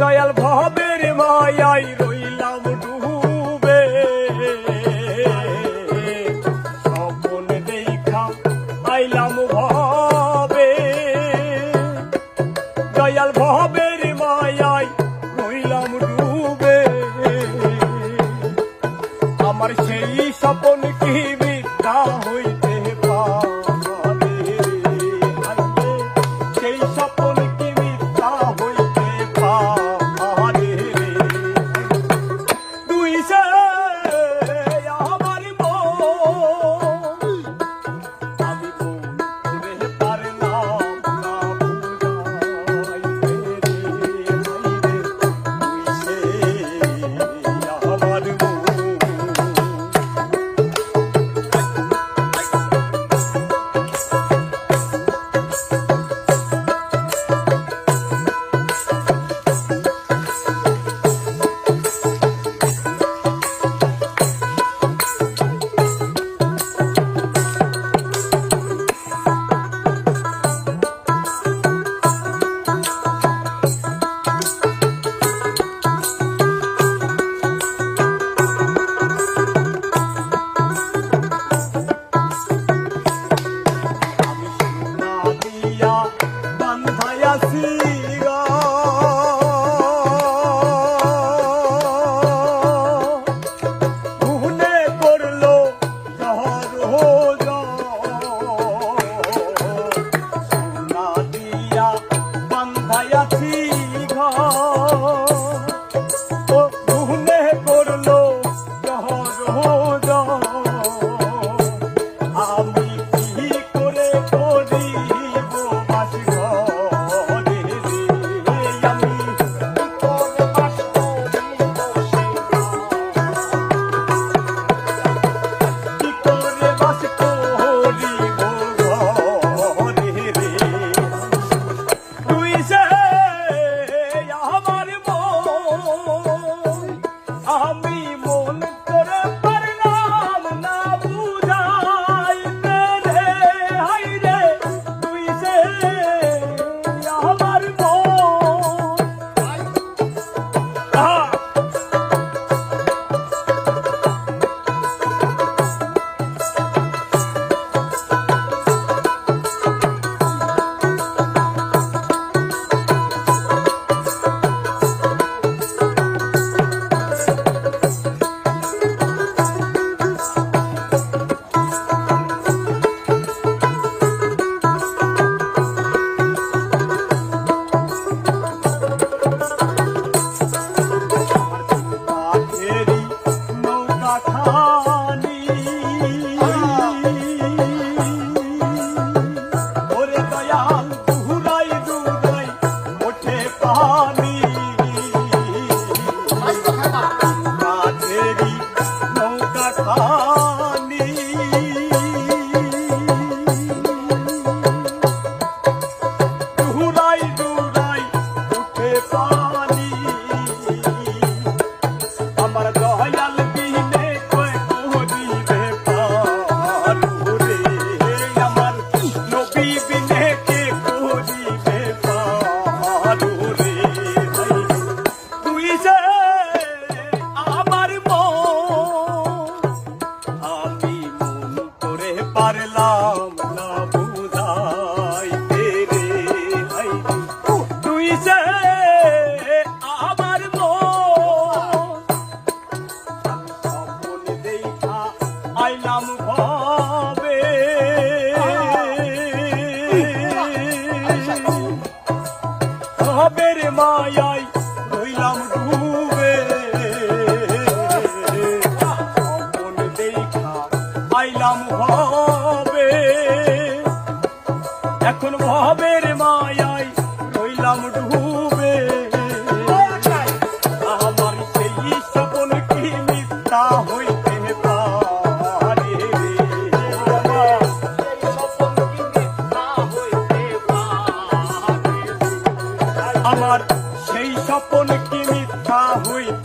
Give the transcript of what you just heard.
দয়াল ভবের মায়ায় রইলাম ডুবে। স্বপন দেখা আইলাম ভবে। দয়াল ভবের মায়াই এখন ভাবের মায়াই রইলাম ডুবে। আমার সেই স্বপন কি মিথ্যা হই মিথ্যা